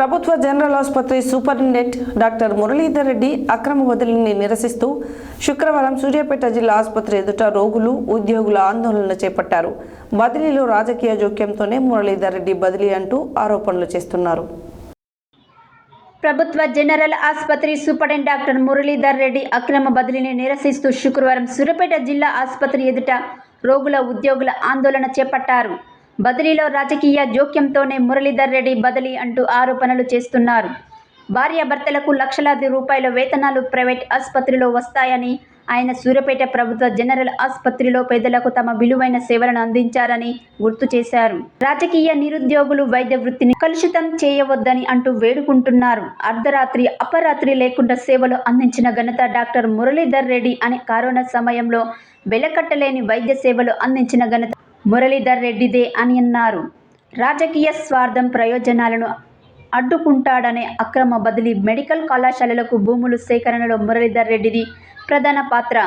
ప్రభుత్వ జనరల్ ఆసుపత్రి superintendent doctor Muralidhar Reddy అక్రమ వదిలిని నిరసిస్తూ శుక్రవారం సూర్యాపేట జిల్లా ఆసుపత్రి ఎదుట రోగులు ఉద్యోగుల ఆందోళన చేపట్టారు. బదిలీలో రాజకీయ జోక్యంతోనే మురళీధర్ రెడ్డి బదిలీ అంటూ ఆరోపణలు చేస్తున్నారు. ప్రభుత్వ జనరల్ ఆసుపత్రి సూపరింటెండెంట్ డాక్టర్ మురళీధర్ రెడ్డి అక్రమ బదిలీని నిరసిస్తూ శుక్రవారం సూర్యాపేట జిల్లా ఆసుపత్రి ఎదుట రోగుల ఉద్యోగుల ఆందోళన చేపట్టారు. బదిలీలో రాజకీయ జోక్యంతోనే మురళీధర్ రెడ్డి బదిలీ అంటూ ఆరోపణలు చేస్తున్నారు. భార్యాభర్తలకు లక్షలాది రూపాయల వేతనాలు ప్రైవేట్ ఆసుపత్రిలో వస్తాయని ఆయన సూర్యపేట ప్రభుత్వ జనరల్ ఆసుపత్రిలో పేదలకు తమ విలువైన సేవలను అందించారని గుర్తు చేశారు. రాజకీయ నిరుద్యోగులు వైద్య వృత్తిని కలుషితం చేయవద్దని అంటూ వేడుకుంటున్నారు. అర్ధరాత్రి అపరాత్రి లేకుండా సేవలు అందించిన ఘనత డాక్టర్ మురళీధర్ రెడ్డి అనే కరోనా సమయంలో వెలకట్టలేని వైద్య సేవలు అందించిన ఘనత మురళీధర్ రెడ్డిదే అని అన్నారు. రాజకీయ స్వార్థం ప్రయోజనాలను అడ్డుకుంటాడనే అక్రమ బదిలీ మెడికల్ కళాశాలలకు భూములు సేకరణలో మురళీధర్ రెడ్డిది ప్రధాన పాత్ర.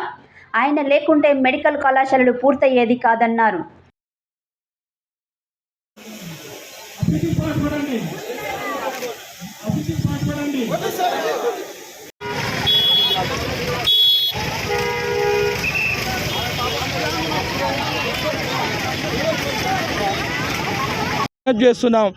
ఆయన లేకుంటే మెడికల్ కళాశాలలు పూర్తయ్యేది కాదన్నారు. విజ్ఞప్తి చేస్తున్నాం.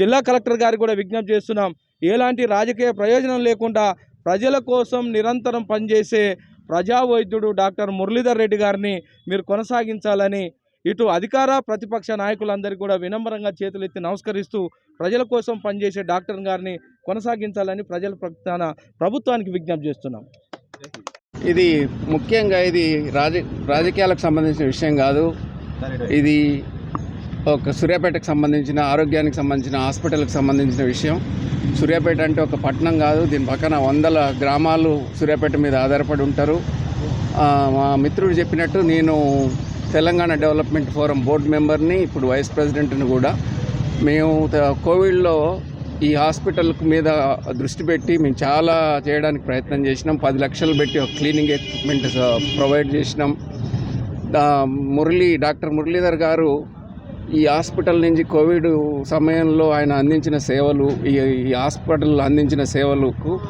జిల్లా కలెక్టర్ గారికి కూడా విజ్ఞప్తి చేస్తున్నాం. ఎలాంటి రాజకీయ ప్రయోజనం లేకుండా ప్రజల కోసం నిరంతరం పనిచేసే ప్రజా వైద్యుడు డాక్టర్ మురళీధర్ రెడ్డి గారిని మీరు కొనసాగించాలని ఇటు అధికార ప్రతిపక్ష నాయకులందరికీ కూడా వినమ్రంగా చేతులెత్తి నమస్కరిస్తూ ప్రజల కోసం పనిచేసే డాక్టర్ గారిని కొనసాగించాలని ప్రజల ప్రధాన ప్రభుత్వానికి విజ్ఞప్తి చేస్తున్నాం. ఇది ముఖ్యంగా ఇది రాజ రాజకీయాలకు సంబంధించిన విషయం కాదు. ఇది ఒక సూర్యాపేటకు సంబంధించిన ఆరోగ్యానికి సంబంధించిన హాస్పిటల్కి సంబంధించిన విషయం. సూర్యాపేట అంటే ఒక పట్టణం కాదు దీని పక్కన వందల గ్రామాలు సూర్యాపేట మీద ఆధారపడి ఉంటారు. మా మిత్రుడు చెప్పినట్టు నేను తెలంగాణ డెవలప్మెంట్ ఫోరం బోర్డు మెంబర్ని ఇప్పుడు వైస్ ప్రెసిడెంట్ని కూడా. మేము కోవిడ్లో ఈ హాస్పిటల్ మీద దృష్టి పెట్టి మేము చాలా చేయడానికి ప్రయత్నం చేసినాం. పది లక్షలు పెట్టి ఒక క్లీనింగ్ ఎక్విప్మెంట్ ప్రొవైడ్ చేసినాం. దా- మురళీ డాక్టర్ మురళీధర్ గారు ఈ హాస్పిటల్ నుంచి కోవిడ్ సమయంలో ఆయన అందించిన సేవలు ఈ ఈ హాస్పిటల్ అందించిన సేవలకు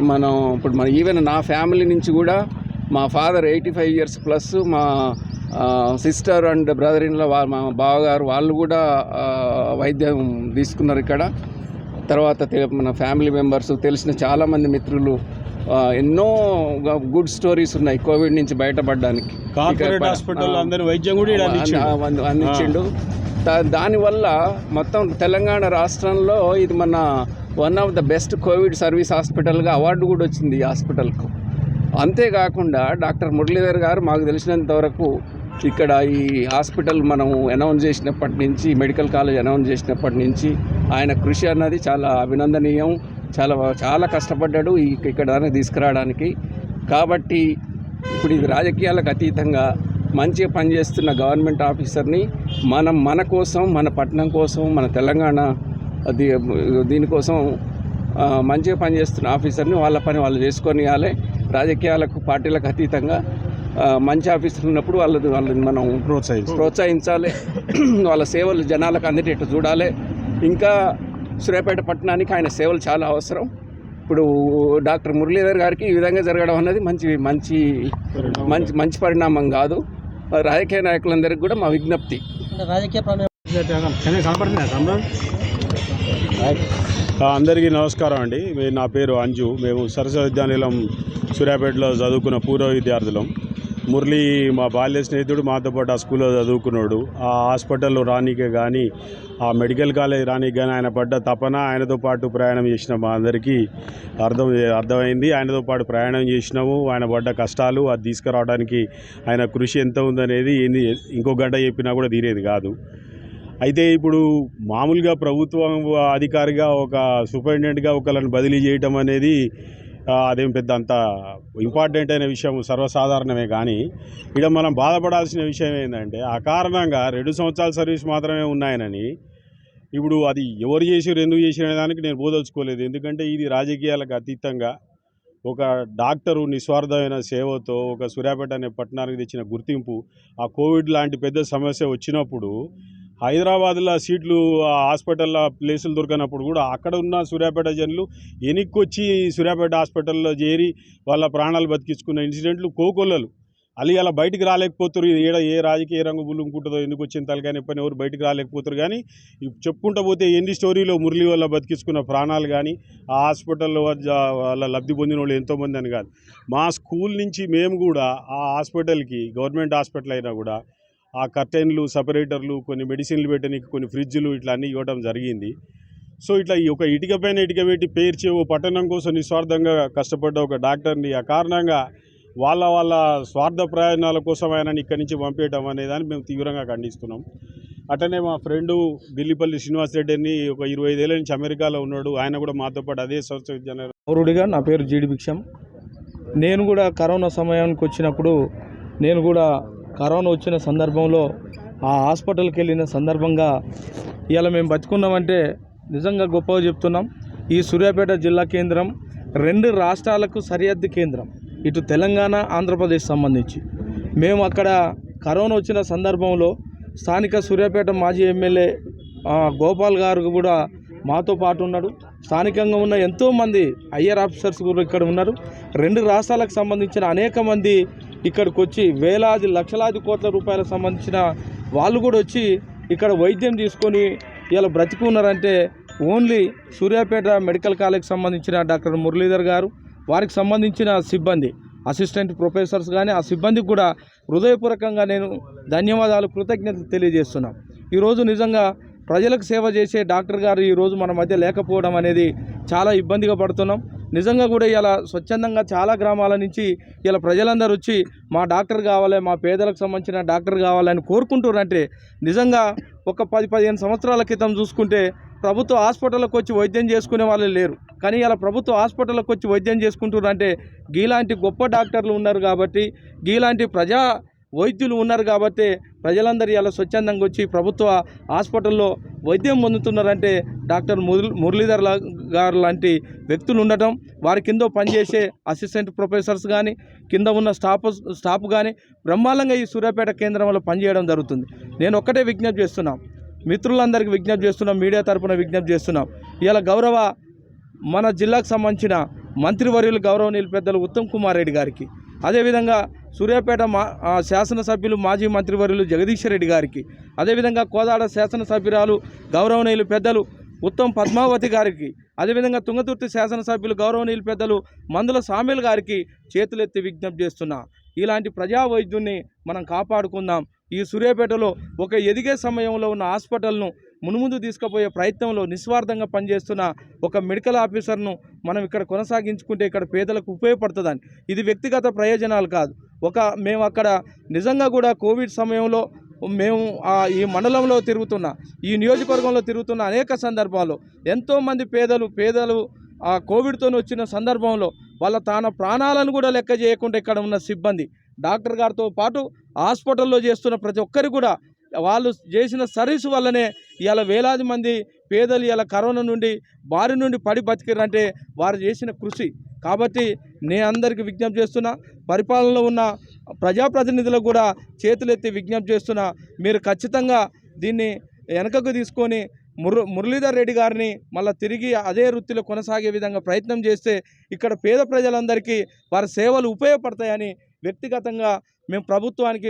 మనం ఇప్పుడు మన ఈవెన్ నా ఫ్యామిలీ నుంచి కూడా మా father eighty five years plus మా సిస్టర్ అండ్ బ్రదర్ ఇన్లో మా బావగారు వాళ్ళు కూడా వైద్యం తీసుకున్నారు ఇక్కడ. తర్వాత మన ఫ్యామిలీ మెంబర్స్ తెలిసిన చాలామంది మిత్రులు ఎన్నో గుడ్ స్టోరీస్ ఉన్నాయి కోవిడ్ నుంచి బయటపడడానికి. అందించిండు. దానివల్ల మొత్తం తెలంగాణ రాష్ట్రంలో ఇది మన one of the best covid service హాస్పిటల్గా award కూడా వచ్చింది ఈ హాస్పిటల్కు. అంతేకాకుండా డాక్టర్ మురళీధర్ గారు మాకు తెలిసినంత వరకు ఇక్కడ ఈ హాస్పిటల్ మనం అనౌన్స్ చేసినప్పటి నుంచి మెడికల్ కాలేజ్ అనౌన్స్ చేసినప్పటి నుంచి ఆయన కృషి అన్నది చాలా అభినందనీయం. చాలా చాలా కష్టపడ్డాడు ఇక్కడ తీసుకురావడానికి. కాబట్టి ఇప్పుడు ఇది రాజకీయాలకు అతీతంగా మంచిగా పనిచేస్తున్న గవర్నమెంట్ ఆఫీసర్ని మనం మన కోసం మన పట్టణం కోసం మన తెలంగాణ అది దీనికోసం మంచిగా పనిచేస్తున్న ఆఫీసర్ని వాళ్ళ పని వాళ్ళు చేసుకొని ఇవ్వాలి రాజకీయాలకు పార్టీలకు అతీతంగా మంచి ఆఫీసర్ ఉన్నప్పుడు వాళ్ళని వాళ్ళని మనం ప్రోత్సహించు ప్రోత్సహించాలి. వాళ్ళ సేవలు జనాలకు అందేటట్టు చూడాలి. ఇంకా సూర్యాపేట పట్టణానికి ఆయన సేవలు చాలా అవసరం. ఇప్పుడు డాక్టర్ మురళీధర్ గారికి ఈ విధంగా జరగడం అన్నది మంచి మంచి మంచి మంచి పరిణామం కాదు. రాజకీయ నాయకులందరికీ కూడా మా విజ్ఞప్తి. అందరికీ నమస్కారం అండి. నా పేరు అంజు. మేము సరస్వతి విద్యానిలయం సూర్యాపేటలో చదువుకున్న పూర్వ విద్యార్థులం. మురళి మా బాల్య స్నేహితుడు మాతో పాటు ఆ స్కూల్లో చదువుకున్నాడు. ఆ హాస్పిటల్లో రానీకే కానీ ఆ మెడికల్ కాలేజ్ రానీకి కానీ ఆయన పడ్డ తపన ఆయనతో పాటు ప్రయాణం చేసిన. మా అందరికీ అర్థం అర్థమైంది. ఆయనతో పాటు ప్రయాణం చేసినాము. ఆయన పడ్డ కష్టాలు అది తీసుకురావడానికి ఆయన కృషి ఎంత ఉందనేది ఏంది ఇంకో గంట చెప్పినా కూడా తీరేది కాదు. అయితే ఇప్పుడు మామూలుగా ప్రభుత్వం అధికారిగా ఒక సూపరింటెండెంట్గా ఒకళ్ళని బదిలీ చేయటం అనేది అదేం పెద్ద అంత ఇంపార్టెంట్ అయిన విషయం సర్వసాధారణమే కానీ ఇక్కడ మనం బాధపడాల్సిన విషయం ఏంటంటే అకారణంగా రెండు సంవత్సరాల సర్వీస్ మాత్రమే ఉన్నాయనని ఇప్పుడు అది ఎవరు చేసిరు ఎందుకు చేసిన దానికి నేను బోదలుచుకోలేదు ఎందుకంటే ఇది రాజకీయాలకు అతీతంగా ఒక డాక్టరు నిస్వార్థమైన సేవతో ఒక సూర్యాపేట అనే పట్టణానికి తెచ్చిన గుర్తింపు ఆ కోవిడ్ లాంటి పెద్ద సమస్య వచ్చినప్పుడు హైదరాబాద్లో సీట్లు ఆ హాస్పిటల్లో ప్లేసులు దొరికినప్పుడు కూడా అక్కడ ఉన్న సూర్యాపేట జనులు ఎనిక్కొచ్చి సూర్యాపేట హాస్పిటల్లో చేరి వాళ్ళ ప్రాణాలు బతికించుకున్న ఇన్సిడెంట్లు కోకొల్లలు. అలి అలా బయటికి రాలేకపోతారు ఏడ ఏ రాజకీయ రంగు బుల్లుకుంటుందో ఎందుకు వచ్చిన తలకాని పని ఎవరు బయటికి రాలేకపోతారు కానీ ఇవి చెప్పుకుంటూ పోతే ఎన్ని స్టోరీలో మురళి వల్ల బతికించుకున్న ప్రాణాలు కానీ ఆ హాస్పిటల్లో వద్ద వాళ్ళ లబ్ధి పొందిన వాళ్ళు ఎంతోమంది అని కాదు. మా స్కూల్ నుంచి మేము కూడా ఆ హాస్పిటల్కి గవర్నమెంట్ హాస్పిటల్ అయినా కూడా ఆ కర్టైన్లు సపరేటర్లు కొన్ని మెడిసిన్లు పెట్టడానికి కొన్ని ఫ్రిడ్జ్లు ఇట్లా అన్నీ ఇవ్వడం జరిగింది. సో ఇట్లా ఈ ఒక ఇటుక పైన ఇటుక పెట్టి పేర్చి ఓ పట్టణం కోసం నిస్వార్థంగా కష్టపడ్డ ఒక డాక్టర్ని ఆ కారణంగా వాళ్ళ వాళ్ళ స్వార్థ ప్రయోజనాల కోసం ఆయనని ఇక్కడి నుంచి పంపేయటం అనేదాన్ని మేము తీవ్రంగా ఖండిస్తున్నాం. అట్లనే మా ఫ్రెండు బిల్లిపల్లి శ్రీనివాస్ రెడ్డిని ఒక ఇరవై ఐదేళ్ళ నుంచి అమెరికాలో ఉన్నాడు. ఆయన కూడా మాతో పాటు అదే సంస్థ విద్యాలయం పౌరుడిగా నా పేరు జీడి భిక్షం. నేను కూడా కరోనా సమయానికి వచ్చినప్పుడు నేను కూడా కరోనా వచ్చిన సందర్భంలో ఆ హాస్పిటల్కి వెళ్ళిన సందర్భంగా ఇలా మేము బతుకున్నామంటే నిజంగా గొప్పగా చెప్తున్నాం. ఈ సూర్యాపేట జిల్లా కేంద్రం రెండు రాష్ట్రాలకు సరిహద్దు కేంద్రం ఇటు తెలంగాణ ఆంధ్రప్రదేశ్ సంబంధించి. మేము అక్కడ కరోనా వచ్చిన సందర్భంలో స్థానిక సూర్యాపేట మాజీ ఎమ్మెల్యే గోపాల్ గారు కూడా మాతో పాటు ఉన్నాడు. స్థానికంగా ఉన్న ఎంతోమంది ఐఆర్ ఆఫీసర్స్ కూడా ఇక్కడ ఉన్నారు. రెండు రాష్ట్రాలకు సంబంధించిన అనేక మంది ఇక్కడికి వచ్చి వేలాది లక్షలాది కోట్ల రూపాయలకు సంబంధించిన వాళ్ళు కూడా వచ్చి ఇక్కడ వైద్యం తీసుకొని ఇలా బ్రతికున్నారంటే ఓన్లీ సూర్యాపేట మెడికల్ కాలేజ్కి సంబంధించిన డాక్టర్ మురళీధర్ గారు వారికి సంబంధించిన సిబ్బంది అసిస్టెంట్ ప్రొఫెసర్స్ కానీ ఆ సిబ్బందికి కూడా హృదయపూర్వకంగా నేను ధన్యవాదాలు కృతజ్ఞతలు తెలియజేస్తున్నాం. ఈరోజు నిజంగా ప్రజలకు సేవ చేసే డాక్టర్ గారు ఈరోజు మన మధ్య లేకపోవడం అనేది చాలా ఇబ్బందిగా పడుతున్నాం. నిజంగా కూడా ఇలా స్వచ్ఛందంగా చాలా గ్రామాల నుంచి ఇలా ప్రజలందరూ వచ్చి మా డాక్టర్ కావాలి మా పేదలకు సంబంధించిన డాక్టర్ కావాలని కోరుకుంటున్నారంటే నిజంగా ఒక పది పదిహేను సంవత్సరాల క్రితం చూసుకుంటే ప్రభుత్వ హాస్పిటల్కి వచ్చి వైద్యం చేసుకునే వాళ్ళు లేరు. కానీ ఇలా ప్రభుత్వ హాస్పిటల్కి వచ్చి వైద్యం చేసుకుంటున్నారంటే గీలాంటి గొప్ప డాక్టర్లు ఉన్నారు కాబట్టి గీలాంటి ప్రజా వైద్యులు ఉన్నారు కాబట్టి ప్రజలందరూ ఇలా స్వచ్ఛందంగా వచ్చి ప్రభుత్వ హాస్పిటల్లో వైద్యం పొందుతున్నారంటే డాక్టర్ మురళీధర్ గారు లాంటి వ్యక్తులు ఉండటం వారి కింద పనిచేసే అసిస్టెంట్ ప్రొఫెసర్స్ కానీ కింద ఉన్న స్టాఫ్ స్టాఫ్ కానీ బ్రహ్మాండంగా ఈ సూర్యాపేట కేంద్రంలో పనిచేయడం జరుగుతుంది. నేను ఒక్కటే విజ్ఞప్తి చేస్తున్నాం. మిత్రులందరికీ విజ్ఞప్తి చేస్తున్నాం మీడియా తరఫున విజ్ఞప్తి చేస్తున్నాం. ఇలా గౌరవ మన జిల్లాకు సంబంధించిన మంత్రివర్యులు గౌరవనీయులు పెద్దలు ఉత్తమ్ కుమార్ రెడ్డి గారికి అదేవిధంగా సూర్యాపేట మా శాసనసభ్యులు మాజీ మంత్రివర్యులు జగదీశ్వర్ రెడ్డి గారికి అదేవిధంగా కోదాడ శాసనసభ్యురాలు గౌరవనీయులు పెద్దలు ఉత్తమ్ పద్మావతి గారికి అదేవిధంగా తుంగతుర్తి శాసనసభ్యులు గౌరవనీయులు పెద్దలు మందుల సామ్యుల్ గారికి చేతులెత్తి విజ్ఞప్తి చేస్తున్నా. ఇలాంటి ప్రజా వైద్యుల్ని మనం కాపాడుకుందాం. ఈ సూర్యాపేటలో ఒక ఎదిగే సమయంలో ఉన్న హాస్పిటల్ను మునుముందు తీసుకుపోయే ప్రయత్నంలో నిస్వార్థంగా పనిచేస్తున్న ఒక మెడికల్ ఆఫీసర్ను మనం ఇక్కడ కొనసాగించుకుంటే ఇక్కడ పేదలకు ఉపయోగపడుతుందని. ఇది వ్యక్తిగత ప్రయోజనాలు కాదు. ఒక మేము అక్కడ నిజంగా కూడా కోవిడ్ సమయంలో మేము ఈ మండలంలో తిరుగుతున్న ఈ నియోజకవర్గంలో తిరుగుతున్న అనేక సందర్భాల్లో ఎంతోమంది పేదలు పేదలు ఆ కోవిడ్తో వచ్చిన సందర్భంలో వాళ్ళ తాన ప్రాణాలను కూడా లెక్క చేయకుండా ఇక్కడ ఉన్న సిబ్బంది డాక్టర్ గారితో పాటు హాస్పిటల్లో చేస్తున్న ప్రతి ఒక్కరు కూడా వాళ్ళు చేసిన సర్వీస్ వల్లనే ఇవాళ వేలాది మంది పేదలు ఇలా కరోనా నుండి బారి నుండి పడి బతికిరంటే వారు చేసిన కృషి. కాబట్టి నేను అందరికీ విజ్ఞప్తి చేస్తున్నా పరిపాలనలో ఉన్న ప్రజాప్రతినిధులకు కూడా చేతులెత్తి విజ్ఞప్తి చేస్తున్నా మీరు ఖచ్చితంగా దీన్ని వెనకకు తీసుకొని ముర మురళీధర్ రెడ్డి గారిని మళ్ళీ తిరిగి అదే వృత్తిలో కొనసాగే విధంగా ప్రయత్నం చేస్తే ఇక్కడ పేద ప్రజలందరికీ వారి సేవలు ఉపయోగపడతాయని వ్యక్తిగతంగా మేము ప్రభుత్వానికి